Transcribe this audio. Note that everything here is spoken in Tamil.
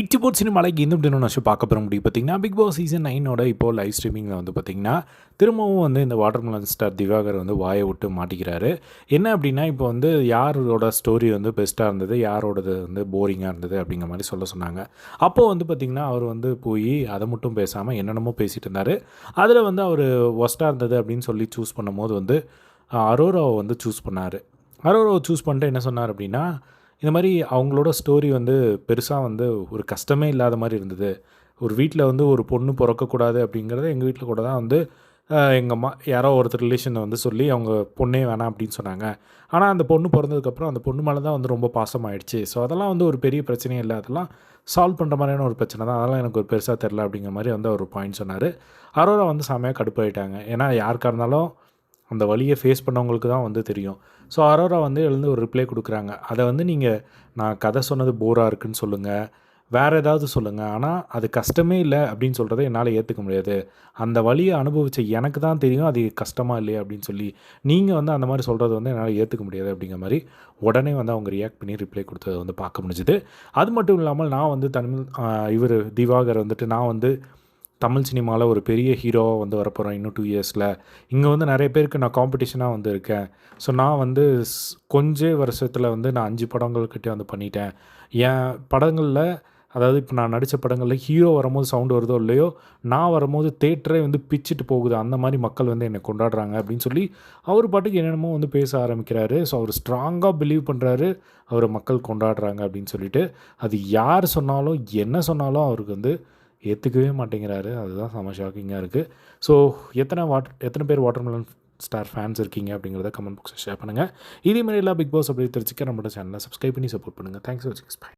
இச்சுபோட் சினிமாலைக்கு இந்த தினம் நான் பார்க்க போகிற முடியும் பார்த்தீங்கன்னா பிக் பாஸ் சீசன் நைனோட இப்போது லைவ் ஸ்ட்ரீமிங்கில் வந்து பார்த்திங்கன்னா திரும்பவும் வந்து இந்த வாட்டர்மெலன் ஸ்டார் திவாகர் வந்து வாயை விட்டு மாட்டிக்கிறாரு. என்ன அப்படின்னா இப்போ வந்து யாரோட ஸ்டோரி வந்து பெஸ்ட்டாக இருந்தது யாரோடது வந்து போரிங்காக இருந்தது அப்படிங்கிற மாதிரி சொல்ல சொன்னாங்க. அப்போது வந்து பார்த்திங்கன்னா அவர் வந்து போய் அதை மட்டும் பேசாமல் என்னென்னமோ பேசிகிட்டு இருந்தார். அதில் வந்து அவர் ஒஸ்ட்டாக இருந்தது அப்படின்னு சொல்லி சூஸ் பண்ணும்போது வந்து அரோராவை வந்து சூஸ் பண்ணார். அரோராவை சூஸ் பண்ணிட்டு என்ன சொன்னார் அப்படின்னா இந்த மாதிரி அவங்களோட ஸ்டோரி வந்து பெருசாக வந்து ஒரு கஷ்டமே இல்லாத மாதிரி இருந்தது. ஒரு வீட்டில் வந்து ஒரு பொண்ணு பிறக்கக்கூடாது அப்படிங்கிறத எங்கள் வீட்டில் கூட தான் வந்து எங்கள் அம்மா யாரோ ஒருத்தர் ரிலேஷனை வந்து சொல்லி அவங்க பொண்ணே வேணாம் அப்படின்னு சொன்னாங்க. ஆனால் அந்த பொண்ணு பிறந்ததுக்கப்புறம் அந்த பொண்ணு மேலே தான் வந்து ரொம்ப பாசமாயிடுச்சு ஸோ அதெல்லாம் வந்து ஒரு பெரிய பிரச்சனையே இல்லை. அதெல்லாம் சால்வ் பண்ணுற மாதிரியான ஒரு பிரச்சனை தான். அதெல்லாம் எனக்கு ஒரு பெருசாக தெரில அப்படிங்கிற மாதிரி வந்து ஒரு பாயிண்ட் சொன்னார். அரோரா வந்து செம்மையாக கடுப்பாயிட்டாங்க. ஏன்னா யாருக்காக இருந்தாலும் அந்த வழியை ஃபேஸ் பண்ணவங்களுக்கு தான் வந்து தெரியும். ஸோ அரோரா வந்து எழுந்து ஒரு ரிப்ளை கொடுக்குறாங்க. அதை வந்து நீங்கள் நான் கதை சொன்னது போராக இருக்குன்னு சொல்லுங்கள் வேறு ஏதாவது சொல்லுங்கள் ஆனால் அது கஷ்டமே இல்லை அப்படின்னு சொல்கிறத என்னால் ஏற்றுக்க முடியாது. அந்த வழியை அனுபவித்த எனக்கு தான் தெரியும் அது கஷ்டமாக இல்லையா அப்படின்னு சொல்லி. நீங்கள் வந்து அந்த மாதிரி சொல்கிறது வந்து என்னால் ஏற்றுக்க முடியாது அப்படிங்கிற மாதிரி உடனே வந்து அவங்க ரியாக்ட் பண்ணி ரிப்ளை கொடுத்ததை வந்து பார்க்க முடிஞ்சுது. அது மட்டும் இல்லாமல் நான் வந்து தமிழ் இவர் திவாகர் வந்துட்டு நான் வந்து தமிழ் சினிமாவில் ஒரு பெரிய ஹீரோவாக வந்து வரப்போகிறேன் இன்னும் டூ இயர்ஸில் இங்கே வந்து நிறைய பேருக்கு நான் காம்படிஷனாக வந்து இருக்கேன். ஸோ நான் வந்து கொஞ்ச வருஷத்தில் வந்து நான் அஞ்சு படங்கள்கிட்டே வந்து பண்ணிட்டேன். என் படங்களில் அதாவது இப்போ நான் நடித்த படங்களில் ஹீரோ வரும்போது சவுண்டு வருதோ இல்லையோ நான் வரும்போது தேட்டரே வந்து பிச்சுட்டு போகுது. அந்த மாதிரி மக்கள் வந்து என்னை கொண்டாடுறாங்க அப்படின்னு சொல்லி அவர் பாட்டுக்கு என்னென்னமோ வந்து பேச ஆரம்பிக்கிறாரு. ஸோ அவர் ஸ்ட்ராங்காக பிலீவ் பண்ணுறாரு அவரை மக்கள் கொண்டாடுறாங்க அப்படின்னு சொல்லிட்டு அது யார் சொன்னாலும் என்ன சொன்னாலும் அவருக்கு வந்து ஏற்றுக்கவே மாட்டேங்கிறாரு. அதுதான் செம்ம ஷாக்கிங்காக இருக்குது ஸோ எத்தனை வாட்டர் எத்தனை பேர் வாட்டர்மெலன் ஸ்டார் ஃபேன்ஸ் இருக்கீங்க அப்படிங்கிறத கமெண்ட் பாக்ஸில் ஷேர் பண்ணுங்கள் இதே மாதிரி எல்லா பிக் பாஸ் அப்படி தெரிஞ்சுக்க நம்மளோட சேனலை சப்ஸ்கிரைப் பண்ணி சப்போர்ட் பண்ணுங்கள் தேங்க்ஸ் ஃபார் வாட்சிங் பை